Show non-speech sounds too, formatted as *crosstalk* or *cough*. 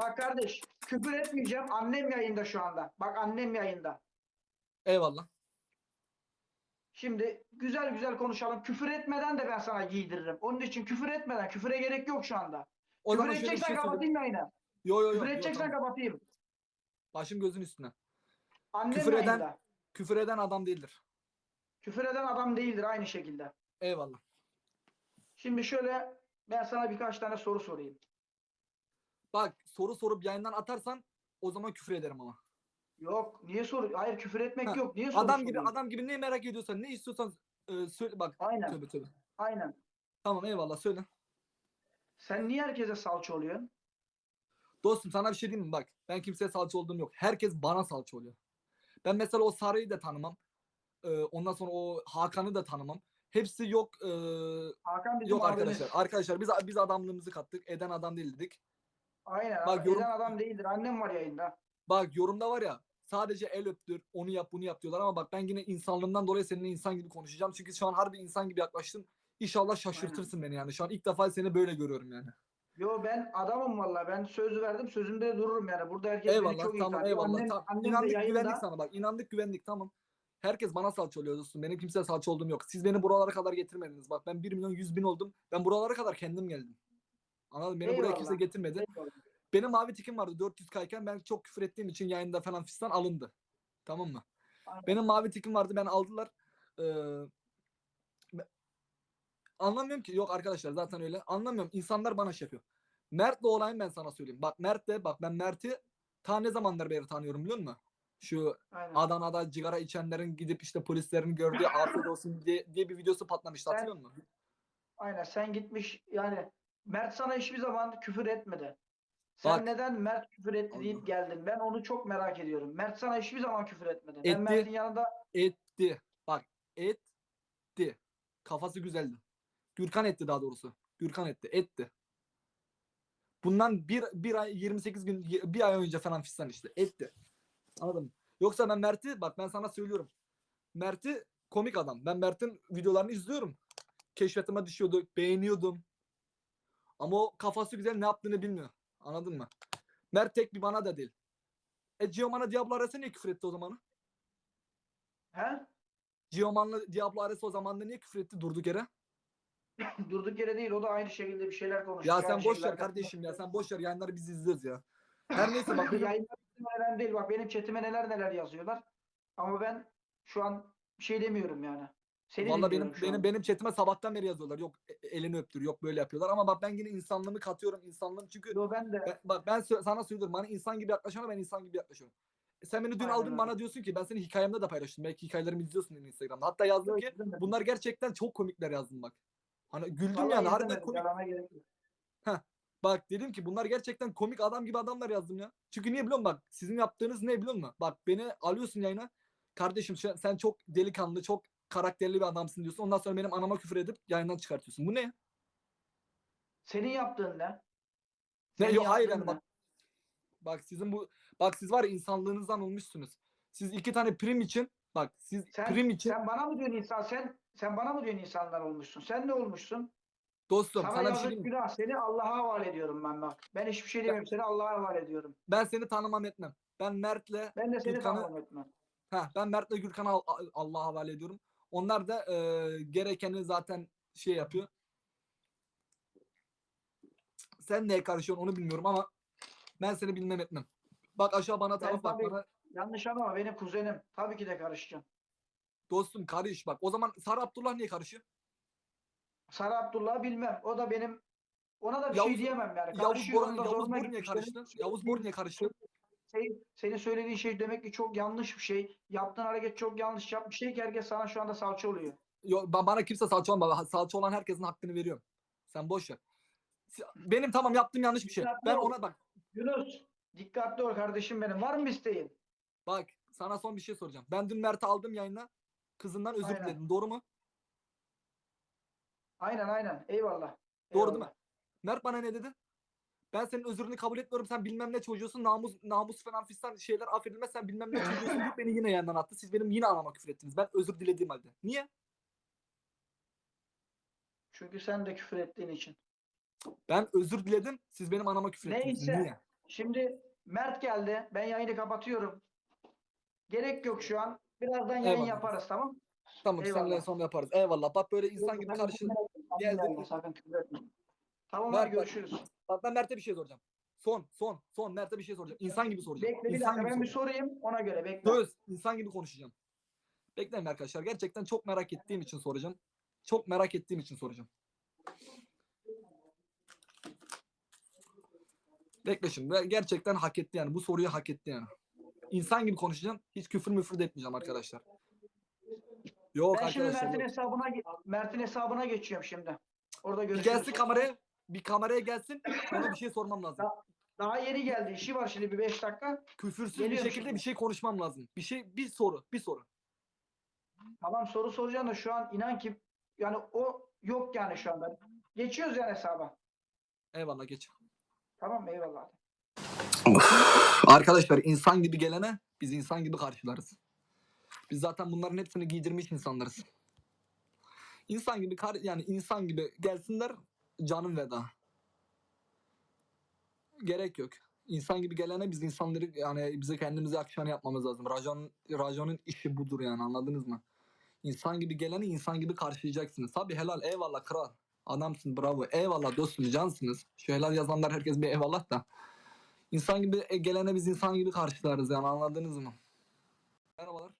Bak kardeş küfür etmeyeceğim. Annem yayında şu anda. Bak annem yayında. Eyvallah. Şimdi güzel güzel konuşalım. Küfür etmeden de ben sana giydiririm. Onun için küfür etmeden. Küfüre gerek yok şu anda. O küfür edeceksen şey kapatayım yayını. Yo yo yo. Küfür yo, edeceksen tamam. kapatayım. Başım gözün üstüne. Annem Küfür eden- yayında. Küfür eden adam değildir. Küfür eden adam değildir aynı şekilde. Eyvallah. Şimdi şöyle ben sana birkaç tane soru sorayım. Bak soru sorup yayından atarsan o zaman küfür ederim ama. Yok niye soru? Hayır küfür etmek Ha, yok. Niye soru Adam gibi soruyorsun? adam gibi ne merak ediyorsan ne istiyorsan e, söyle bak. Aynen. Tövbe tövbe. Aynen. Tamam eyvallah söyle. Sen niye herkese salça oluyorsun? Dostum sana bir şey diyeyim mi? Bak ben kimseye salça olduğum yok. Herkes bana salça oluyor. Ben mesela o Sarı'yı da tanımam. Ee, ondan sonra o Hakan'ı da tanımam. Hepsi yok. e, Hakan bizim yok abimiz. arkadaşlar. Arkadaşlar biz biz adamlığımızı kattık. Eden adam değil dedik. Aynen. Bak, Bak, yorum- adam değildir. Annem var yayında. Bak yorumda var ya sadece el öptür, onu yap, bunu yap diyorlar ama bak ben yine insanlığımdan dolayı seninle insan gibi konuşacağım. Çünkü şu an harbi insan gibi yaklaştın. İnşallah şaşırtırsın beni yani. Şu an ilk defa seni böyle görüyorum yani. Yo ben adamım valla. Ben söz verdim. Sözümde de dururum yani. Burada herkes beni Eyvallah çok iyi tamam tanıyor. eyvallah. Annem, tamam. annem de İnandık yayında. güvendik sana bak. İnandık güvendik tamam. Herkes bana salça oluyor dostum. Benim kimseye salça olduğum yok. Siz beni buralara kadar getirmediniz. Bak ben 1 milyon 100 bin oldum. Ben buralara kadar kendim geldim. Anladın? Beni buraya kimse getirmedi. Eyvallah. Benim mavi tikim vardı 400 kayken ben çok küfür ettiğim için yayında falan fistan alındı. Tamam mı? Aynen. Benim mavi tikim vardı ben aldılar. Ee, anlamıyorum ki yok arkadaşlar zaten öyle. Anlamıyorum. İnsanlar bana şey yapıyor. Mert'le olayım ben sana söyleyeyim. Bak Mert de bak ben Mert'i ta ne zamanlar beri tanıyorum biliyor musun? Şu Aynen. Adana'da sigara içenlerin gidip işte polislerin gördüğü afiyet olsun diye, diye bir videosu patlamıştı hatırlıyor musun? Aynen. Sen gitmiş yani Mert sana hiçbir zaman küfür etmedi. Sen Bak. neden Mert küfür etti deyip geldin? Ben onu çok merak ediyorum. Mert sana hiçbir zaman küfür etmedi. Etti. Ben Mert'in yanında Etti. Bak etti. Kafası güzeldi. Gürkan etti daha doğrusu. Gürkan etti. Etti. Bundan bir, bir ay 28 gün bir ay önce falan fistan işte. Etti. Anladın mı? Yoksa ben Mert'i bak ben sana söylüyorum. Mert'i komik adam. Ben Mert'in videolarını izliyorum. Keşfetime düşüyordu. Beğeniyordum. Ama o kafası güzel ne yaptığını bilmiyor. Anladın mı? Mert tek bir bana da değil. E Giovanna Diablo arası niye küfür etti o zaman? he? Giovanna Diablo arası o zaman da niye küfür etti durduk yere? *laughs* Durduk yere değil. O da aynı şekilde bir şeyler konuştu. Ya sen boş ver kardeşim ya. Sen boş ver yayınları biz izliyoruz ya. Her *laughs* neyse bak Yayınlar bizim önemli değil. Bak benim chatime neler neler yazıyorlar. Ama ben şu an bir şey demiyorum yani. Seni Valla benim benim an. benim chatime sabahtan beri yazıyorlar. Yok e- elini öptür, yok böyle yapıyorlar ama bak ben yine insanlığımı katıyorum insanlığım çünkü Yo, ben de ben, bak ben sana söylüyorum bana insan gibi yaklaşana ben insan gibi yaklaşıyorum. E Sen beni dün Aynen aldın bana diyorsun ki ben seni hikayemde de paylaştım. Belki hikayelerimi izliyorsun Instagram'da. Hatta yazdım Yo, ki izlemedim. bunlar gerçekten çok komikler yazdım bak. Hani güldüm Vallahi yani harbiden komik. yok. Bak dedim ki bunlar gerçekten komik adam gibi adamlar yazdım ya. Çünkü niye biliyor musun bak sizin yaptığınız ne biliyor musun? Bak beni alıyorsun yayına. Kardeşim sen çok delikanlı, çok karakterli bir adamsın diyorsun. Ondan sonra benim anama küfür edip yayından çıkartıyorsun. Bu ne? Senin yaptığın ne? Ne Senin yok hayır yani bak. Bak sizin bu bak siz var ya insanlığınızdan olmuşsunuz. Siz iki tane prim için bak siz Sen, prim için sen bana mı diyorsun insan? Sen sen bana mı diyorsun insanlar olmuşsun? Sen ne olmuşsun? dostum Sana, sana, bir şey yazık diyeyim mi? günah. Seni Allah'a havale ediyorum ben bak. Ben hiçbir şey demiyorum. Seni Allah'a havale ediyorum. Ben seni tanımam etmem. Ben Mert'le Ben de seni Gürkan'ı- tanımam etmem. Ha, ben Mert'le Gürkan'ı Al- Al- Allah'a havale ediyorum. Onlar da e, gerekeni zaten şey yapıyor. Sen neye karışıyorsun onu bilmiyorum ama ben seni bilmem etmem. Bak aşağı bana taraf bak tabii- bana. Yanlış anlama benim kuzenim. Tabii ki de karışacağım. Dostum karış bak. O zaman Sarı Abdullah niye karışıyor? Sarı Abdullah'ı bilmem. O da benim ona da bir Yavuz- şey diyemem yani. Yavuz Karışıyor, Bor, onda Yavuz zoruna Bor niye karıştı? Yavuz Bor niye karıştı? Şey, senin söylediğin şey demek ki çok yanlış bir şey. Yaptığın hareket çok yanlış yap bir şey ki herkes sana şu anda salça oluyor. Yo, ba- bana kimse salça olma. Salça olan herkesin hakkını veriyorum. Sen boş ver. Benim tamam yaptığım yanlış bir şey. Dikkatli Ben ol. ona bak. Yunus dikkatli ol kardeşim benim. Var mı isteğin? Bak sana son bir şey soracağım. Ben dün Mert'i aldım yayına. Kızından özür Aynen. diledim. Doğru mu? Aynen aynen. Eyvallah. Doğru değil mi? Eyvallah. Mert bana ne dedi? Ben senin özrünü kabul etmiyorum. Sen bilmem ne çocuğusun. Namus namus falan fistan şeyler affedilmez. Sen bilmem ne *laughs* çocuğusun deyip beni yine yandan attı. Siz benim yine anama küfür ettiniz. Ben özür dilediğim halde. Niye? Çünkü sen de küfür ettiğin için. Ben özür diledim. Siz benim anama küfür ettiniz. Neyse. Niye? Şimdi Mert geldi. Ben yayını kapatıyorum. Gerek yok şu an. Birazdan yayın Eyvallah. yaparız tamam? Tamam Eyvallah. senle sonra yaparız. Eyvallah. Bak böyle insan gibi karşı geldi. geldi. Sakın küfür etme. Tamam Mert bak. görüşürüz. Bak ben Mert'e bir şey soracağım. Son, son, son. Mert'e bir şey soracağım. İnsan gibi soracağım. Bekle bir dakika ben bir sorayım ona göre bekle. Söz, insan gibi konuşacağım. Bekleyin arkadaşlar. Gerçekten çok merak ettiğim için soracağım. Çok merak ettiğim için soracağım. Bekle şimdi. Gerçekten hak etti yani. Bu soruyu hak etti yani. İnsan gibi konuşacağım. Hiç küfür müfür de etmeyeceğim arkadaşlar. Yok Ben şimdi arkadaşlar. Mert'in yok. hesabına ge- Mert'in hesabına geçiyorum şimdi. Orada görüşürüz. gelsin kameraya. Bir kameraya gelsin. Ona bir şey sormam lazım. Daha yeni geldi. İşi var şimdi bir 5 dakika. Küfürsüz Geliyorum bir şekilde şimdi. bir şey konuşmam lazım. Bir şey, bir soru, bir soru. Tamam soru soracağım da şu an inan ki yani o yok yani şu anda. Geçiyoruz yani hesaba. Eyvallah geç. Tamam eyvallah. Arkadaşlar insan gibi gelene biz insan gibi karşılarız. Biz zaten bunların hepsini giydirmiş insanlarız. İnsan gibi kar yani insan gibi gelsinler canım veda. Gerek yok. İnsan gibi gelene biz insanları yani bize kendimize akşam yapmamız lazım. Rajon Rajon'un işi budur yani anladınız mı? İnsan gibi geleni insan gibi karşılayacaksınız. Tabii helal eyvallah kral. Adamsın bravo. Eyvallah dostum cansınız. Şu helal yazanlar herkes bir eyvallah da. İnsan gibi e, gelene biz insan gibi karşılarız yani anladınız mı? Merhabalar.